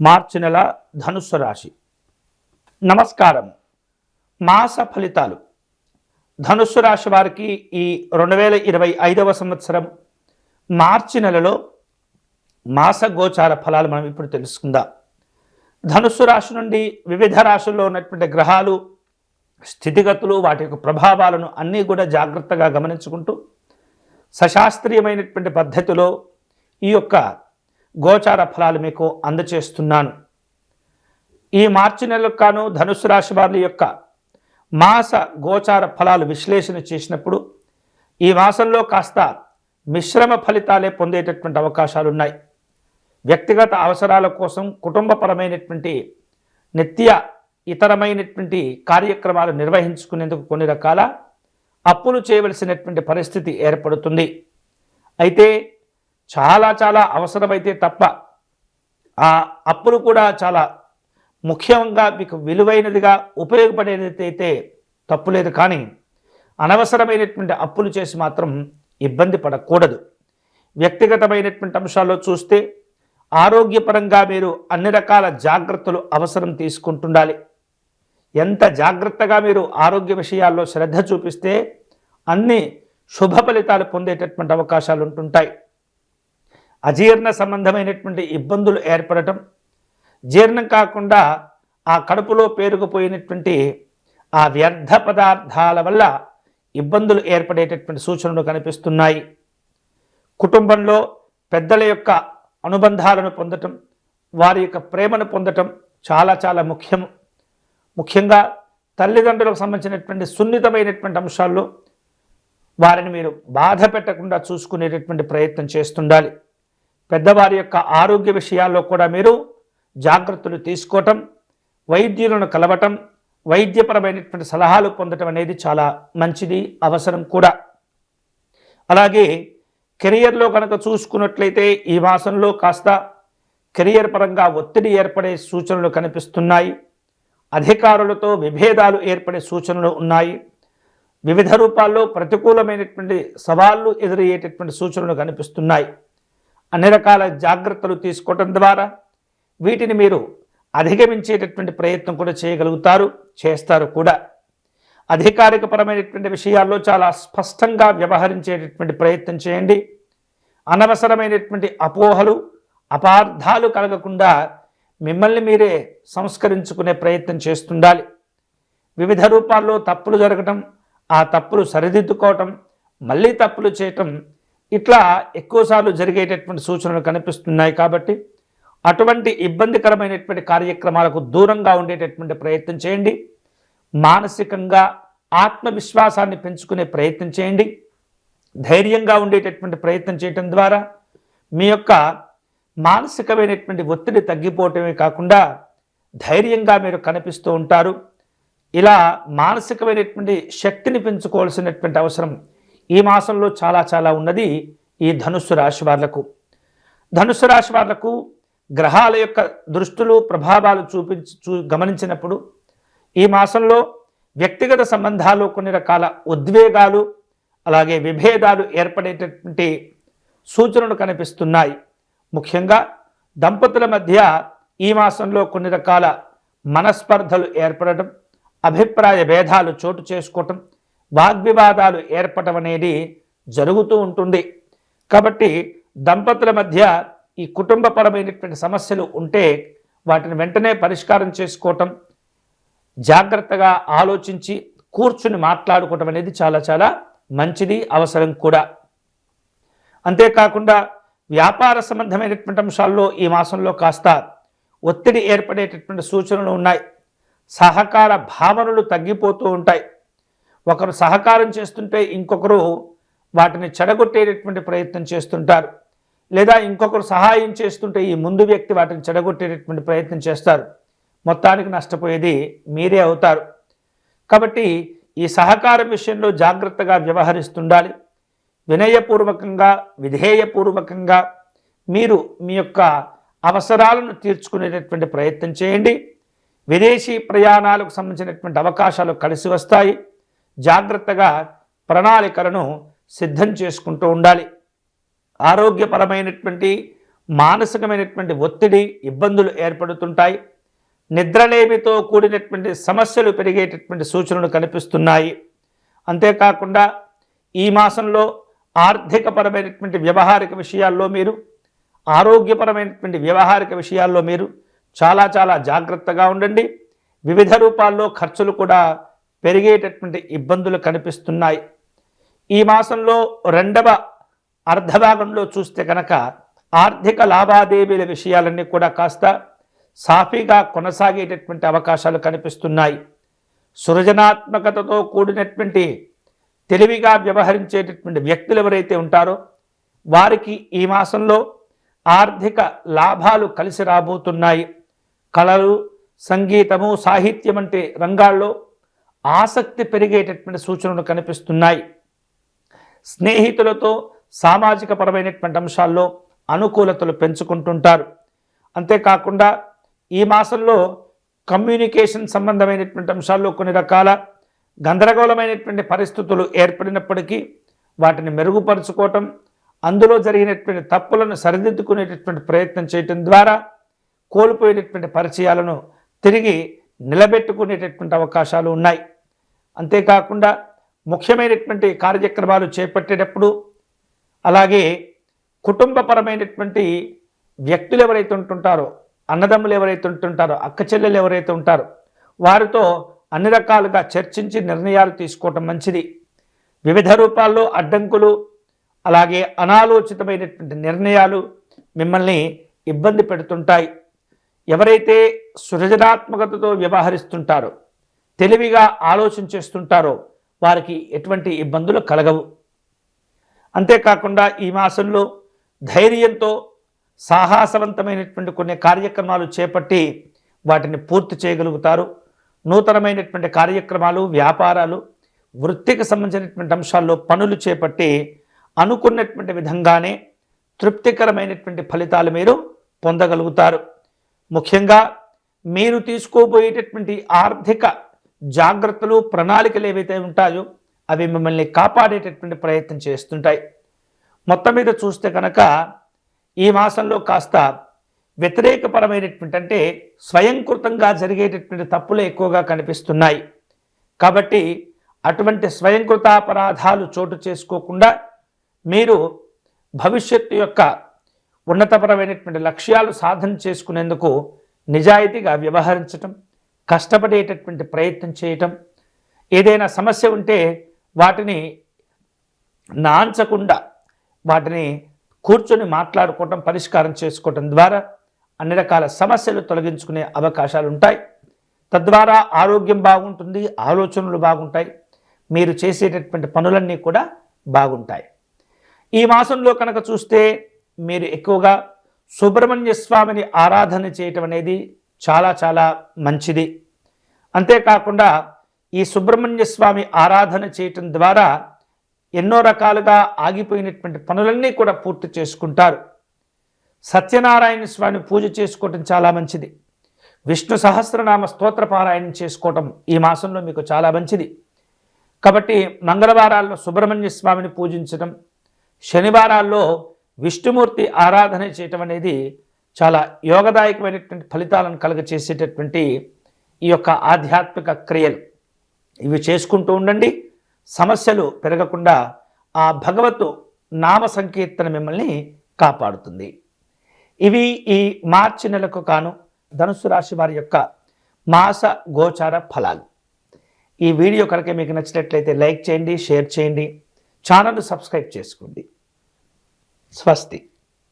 మార్చి నెల ధనుస్సు రాశి. నమస్కారం. మాస ఫలితాలు. ధనుస్సు రాశి వారికి ఈ రెండు వేల ఇరవై ఐదవ సంవత్సరం మార్చి నెలలో మాస గోచార ఫలాలు మనం ఇప్పుడు తెలుసుకుందాం. ధనుస్సు రాశి నుండి వివిధ రాశుల్లో ఉన్నటువంటి గ్రహాలు స్థితిగతులు వాటి యొక్క ప్రభావాలను అన్నీ కూడా జాగ్రత్తగా గమనించుకుంటూ సశాస్త్రీయమైనటువంటి పద్ధతిలో ఈ యొక్క గోచార ఫలాలు మీకు అందచేస్తున్నాను. ఈ మార్చి నెలకు కాను ధనుసు రాశి వారి యొక్క మాస గోచార ఫలాలు విశ్లేషణ చేసినప్పుడు ఈ మాసంలో కాస్త మిశ్రమ ఫలితాలే పొందేటటువంటి అవకాశాలు ఉన్నాయి వ్యక్తిగత అవసరాల కోసం కుటుంబపరమైనటువంటి నిత్య ఇతరమైనటువంటి కార్యక్రమాలు నిర్వహించుకునేందుకు కొన్ని రకాల అప్పులు చేయవలసినటువంటి పరిస్థితి ఏర్పడుతుంది. అయితే చాలా చాలా అవసరమైతే తప్ప ఆ అప్పులు కూడా చాలా ముఖ్యంగా మీకు విలువైనదిగా ఉపయోగపడేదైతే తప్పులేదు కానీ అనవసరమైనటువంటి అప్పులు చేసి మాత్రం ఇబ్బంది పడకూడదు. వ్యక్తిగతమైనటువంటి అంశాల్లో చూస్తే ఆరోగ్యపరంగా మీరు అన్ని రకాల జాగ్రత్తలు అవసరం తీసుకుంటుండాలి. ఎంత జాగ్రత్తగా మీరు ఆరోగ్య విషయాల్లో శ్రద్ధ చూపిస్తే అన్ని శుభ ఫలితాలు పొందేటటువంటి అవకాశాలు ఉంటుంటాయి. అజీర్ణ సంబంధమైనటువంటి ఇబ్బందులు ఏర్పడటం జీర్ణం కాకుండా ఆ కడుపులో పేరుకుపోయినటువంటి ఆ వ్యర్థ పదార్థాల వల్ల ఇబ్బందులు ఏర్పడేటటువంటి సూచనలు కనిపిస్తున్నాయి. కుటుంబంలో పెద్దల యొక్క అనుబంధాలను పొందటం వారి యొక్క ప్రేమను పొందటం చాలా చాలా ముఖ్యం ముఖ్యంగా తల్లిదండ్రులకు సంబంధించినటువంటి సున్నితమైనటువంటి అంశాల్లో వారిని మీరు బాధ పెట్టకుండా చూసుకునేటటువంటి ప్రయత్నం చేస్తుండాలి. పెద్దవారి యొక్క ఆరోగ్య విషయాల్లో కూడా మీరు జాగ్రత్తలు తీసుకోవటం వైద్యులను కలవటం వైద్యపరమైనటువంటి సలహాలు పొందటం అనేది చాలా మంచిది అవసరం కూడా. అలాగే కెరియర్లో కనుక చూసుకున్నట్లయితే ఈ మాసంలో కాస్త కెరియర్ పరంగా ఒత్తిడి ఏర్పడే సూచనలు కనిపిస్తున్నాయి. అధికారులతో విభేదాలు ఏర్పడే సూచనలు ఉన్నాయి. వివిధ రూపాల్లో ప్రతికూలమైనటువంటి సవాళ్ళు ఎదురయ్యేటటువంటి సూచనలు కనిపిస్తున్నాయి. అన్ని రకాల జాగ్రత్తలు తీసుకోవటం ద్వారా వీటిని మీరు అధిగమించేటటువంటి ప్రయత్నం కూడా చేయగలుగుతారు చేస్తారు కూడా. అధికారికపరమైనటువంటి విషయాల్లో చాలా స్పష్టంగా వ్యవహరించేటటువంటి ప్రయత్నం చేయండి. అనవసరమైనటువంటి అపోహలు అపార్థాలు కలగకుండా మిమ్మల్ని మీరే సంస్కరించుకునే ప్రయత్నం చేస్తుండాలి. వివిధ రూపాల్లో తప్పులు జరగటం ఆ తప్పులు సరిదిద్దుకోవటం మళ్ళీ తప్పులు చేయటం ఇట్లా ఎక్కువసార్లు జరిగేటటువంటి సూచనలు కనిపిస్తున్నాయి కాబట్టి అటువంటి ఇబ్బందికరమైనటువంటి కార్యక్రమాలకు దూరంగా ఉండేటటువంటి ప్రయత్నం చేయండి. మానసికంగా ఆత్మవిశ్వాసాన్ని పెంచుకునే ప్రయత్నం చేయండి. ధైర్యంగా ఉండేటటువంటి ప్రయత్నం చేయటం ద్వారా మీ యొక్క మానసికమైనటువంటి ఒత్తిడి తగ్గిపోవటమే కాకుండా ధైర్యంగా మీరు కనిపిస్తూ ఉంటారు. ఇలా మానసికమైనటువంటి శక్తిని పెంచుకోవాల్సినటువంటి అవసరం ఈ మాసంలో చాలా చాలా ఉన్నది ఈ ధనుస్సు రాశి వాళ్ళకు. ధనుస్సు రాశి వాళ్ళకు గ్రహాల యొక్క దృష్టులు ప్రభావాలు చూపించి చూ గమనించినప్పుడు ఈ మాసంలో వ్యక్తిగత సంబంధాలు కొన్ని రకాల ఉద్వేగాలు అలాగే విభేదాలు ఏర్పడేటటువంటి సూచనలు కనిపిస్తున్నాయి. ముఖ్యంగా దంపతుల మధ్య ఈ మాసంలో కొన్ని రకాల మనస్పర్ధలు ఏర్పడటం అభిప్రాయ భేదాలు చోటు చేసుకోవటం వాగ్వివాదాలు ఏర్పడటం అనేది జరుగుతూ ఉంటుంది. కాబట్టి దంపతుల మధ్య ఈ కుటుంబపరమైనటువంటి సమస్యలు ఉంటే వాటిని వెంటనే పరిష్కారం చేసుకోవటం జాగ్రత్తగా ఆలోచించి కూర్చుని మాట్లాడుకోవటం అనేది చాలా చాలా మంచిది అవసరం కూడా. అంతేకాకుండా వ్యాపార సంబంధమైనటువంటి అంశాల్లో ఈ మాసంలో కాస్త ఒత్తిడి ఏర్పడేటటువంటి సూచనలు ఉన్నాయి. సహకార భావనలు తగ్గిపోతూ ఉంటాయి. ఒకరు సహకారం చేస్తుంటే ఇంకొకరు వాటిని చెడగొట్టేటటువంటి ప్రయత్నం చేస్తుంటారు. లేదా ఇంకొకరు సహాయం చేస్తుంటే ఈ ముందు వ్యక్తి వాటిని చెడగొట్టేటటువంటి ప్రయత్నం చేస్తారు. మొత్తానికి నష్టపోయేది మీరే అవుతారు. కాబట్టి ఈ సహకారం విషయంలో జాగ్రత్తగా వ్యవహరిస్తుండాలి. వినయపూర్వకంగా విధేయపూర్వకంగా మీరు మీ యొక్క అవసరాలను తీర్చుకునేటటువంటి ప్రయత్నం చేయండి. విదేశీ ప్రయాణాలకు సంబంధించినటువంటి అవకాశాలు కలిసి వస్తాయి. జాగ్రత్తగా ప్రణాళికలను సిద్ధం చేసుకుంటూ ఉండాలి. ఆరోగ్యపరమైనటువంటి మానసికమైనటువంటి ఒత్తిడి ఇబ్బందులు ఏర్పడుతుంటాయి. నిద్రలేమితో కూడినటువంటి సమస్యలు పెరిగేటటువంటి సూచనలు కనిపిస్తున్నాయి. అంతేకాకుండా ఈ మాసంలో ఆర్థికపరమైనటువంటి వ్యవహారిక విషయాల్లో మీరు ఆరోగ్యపరమైనటువంటి వ్యవహారిక విషయాల్లో మీరు చాలా చాలా జాగ్రత్తగా ఉండండి. వివిధ రూపాల్లో ఖర్చులు కూడా పెరిగేటటువంటి ఇబ్బందులు కనిపిస్తున్నాయి. ఈ మాసంలో రెండవ అర్ధభాగంలో చూస్తే కనుక ఆర్థిక లావాదేవీల విషయాలన్నీ కూడా కాస్త సాఫీగా కొనసాగేటటువంటి అవకాశాలు కనిపిస్తున్నాయి. సృజనాత్మకతతో కూడినటువంటి తెలివిగా వ్యవహరించేటటువంటి వ్యక్తులు ఎవరైతే ఉంటారో వారికి ఈ మాసంలో ఆర్థిక లాభాలు కలిసి రాబోతున్నాయి. కళలు సంగీతము సాహిత్యం అంటే రంగాల్లో ఆసక్తి పెరిగేటటువంటి సూచనలు కనిపిస్తున్నాయి. స్నేహితులతో సామాజిక పరమైనటువంటి అంశాల్లో అనుకూలతలు పెంచుకుంటుంటారు. అంతేకాకుండా ఈ మాసంలో కమ్యూనికేషన్ సంబంధమైనటువంటి అంశాల్లో కొన్ని రకాల గందరగోళమైనటువంటి పరిస్థితులు ఏర్పడినప్పటికీ వాటిని మెరుగుపరుచుకోవటం అందులో జరిగినటువంటి తప్పులను సరిదిద్దుకునేటటువంటి ప్రయత్నం చేయటం ద్వారా కోల్పోయినటువంటి పరిచయాలను తిరిగి నిలబెట్టుకునేటటువంటి అవకాశాలు ఉన్నాయి. అంతేకాకుండా ముఖ్యమైనటువంటి కార్యక్రమాలు చేపట్టేటప్పుడు అలాగే కుటుంబపరమైనటువంటి వ్యక్తులు ఎవరైతే ఉంటుంటారో అన్నదమ్ములు ఎవరైతే ఉంటుంటారో అక్క చెల్లెలు ఎవరైతే ఉంటారో వారితో అన్ని రకాలుగా చర్చించి నిర్ణయాలు తీసుకోవటం మంచిది. వివిధ రూపాల్లో అడ్డంకులు అలాగే అనాలోచితమైనటువంటి నిర్ణయాలు మిమ్మల్ని ఇబ్బంది పెడుతుంటాయి. ఎవరైతే సృజనాత్మకతతో వ్యవహరిస్తుంటారో తెలివిగా ఆలోచన చేస్తుంటారో వారికి ఎటువంటి ఇబ్బందులు కలగవు. అంతేకాకుండా ఈ మాసంలో ధైర్యంతో సాహసవంతమైనటువంటి కొన్ని కార్యక్రమాలు చేపట్టి వాటిని పూర్తి చేయగలుగుతారు. నూతనమైనటువంటి కార్యక్రమాలు వ్యాపారాలు వృత్తికి సంబంధించినటువంటి అంశాల్లో పనులు చేపట్టి అనుకున్నటువంటి విధంగానే తృప్తికరమైనటువంటి ఫలితాలు మీరు పొందగలుగుతారు. ముఖ్యంగా మీరు తీసుకోబోయేటటువంటి ఆర్థిక జాగ్రత్తలు ప్రణాళికలు ఏవైతే ఉంటాయో అవి మిమ్మల్ని కాపాడేటటువంటి ప్రయత్నం చేస్తుంటాయి. మొత్తం మీద చూస్తే కనుక ఈ మాసంలో కాస్త వ్యతిరేకపరమైనటువంటి అంటే స్వయంకృతంగా జరిగేటటువంటి తప్పులు ఎక్కువగా కనిపిస్తున్నాయి. కాబట్టి అటువంటి స్వయంకృతాపరాధాలు చోటు చేసుకోకుండా మీరు భవిష్యత్తు యొక్క ఉన్నతపరమైనటువంటి లక్ష్యాలు సాధన చేసుకునేందుకు నిజాయితీగా వ్యవహరించటం కష్టపడేటటువంటి ప్రయత్నం చేయటం ఏదైనా సమస్య ఉంటే వాటిని నాంచకుండా వాటిని కూర్చొని మాట్లాడుకోవటం పరిష్కారం చేసుకోవటం ద్వారా అన్ని రకాల సమస్యలు తొలగించుకునే అవకాశాలు ఉంటాయి. తద్వారా ఆరోగ్యం బాగుంటుంది ఆలోచనలు బాగుంటాయి మీరు చేసేటటువంటి పనులన్నీ కూడా బాగుంటాయి. ఈ మాసంలో కనుక చూస్తే మీరు ఎక్కువగా సుబ్రహ్మణ్య స్వామిని ఆరాధన చేయటం అనేది చాలా చాలా మంచిది. అంతేకాకుండా ఈ సుబ్రహ్మణ్య స్వామి ఆరాధన చేయటం ద్వారా ఎన్నో రకాలుగా ఆగిపోయినటువంటి పనులన్నీ కూడా పూర్తి చేసుకుంటారు. సత్యనారాయణ స్వామి పూజ చేసుకోవటం చాలా మంచిది. విష్ణు సహస్రనామ స్తోత్ర పారాయణం చేసుకోవటం ఈ మాసంలో మీకు చాలా మంచిది. కాబట్టి మంగళవారాల్లో సుబ్రహ్మణ్య స్వామిని పూజించడం శనివారాల్లో విష్ణుమూర్తి ఆరాధన చేయటం అనేది చాలా యోగదాయకమైనటువంటి ఫలితాలను కలుగచేసేటటువంటి ఈ యొక్క ఆధ్యాత్మిక క్రియలు. ఇవి చేసుకుంటూ ఉండండి. సమస్యలు పెరగకుండా ఆ భగవతు నామ సంకీర్తన మిమ్మల్ని కాపాడుతుంది. ఇవి ఈ మార్చి నెలకు కాను ధనుసు రాశి వారి యొక్క మాస గోచార ఫలాలు. ఈ వీడియో కనుక మీకు నచ్చినట్లయితే లైక్ చేయండి షేర్ చేయండి ఛానల్ సబ్స్క్రైబ్ చేసుకోండి. स्वस्ति।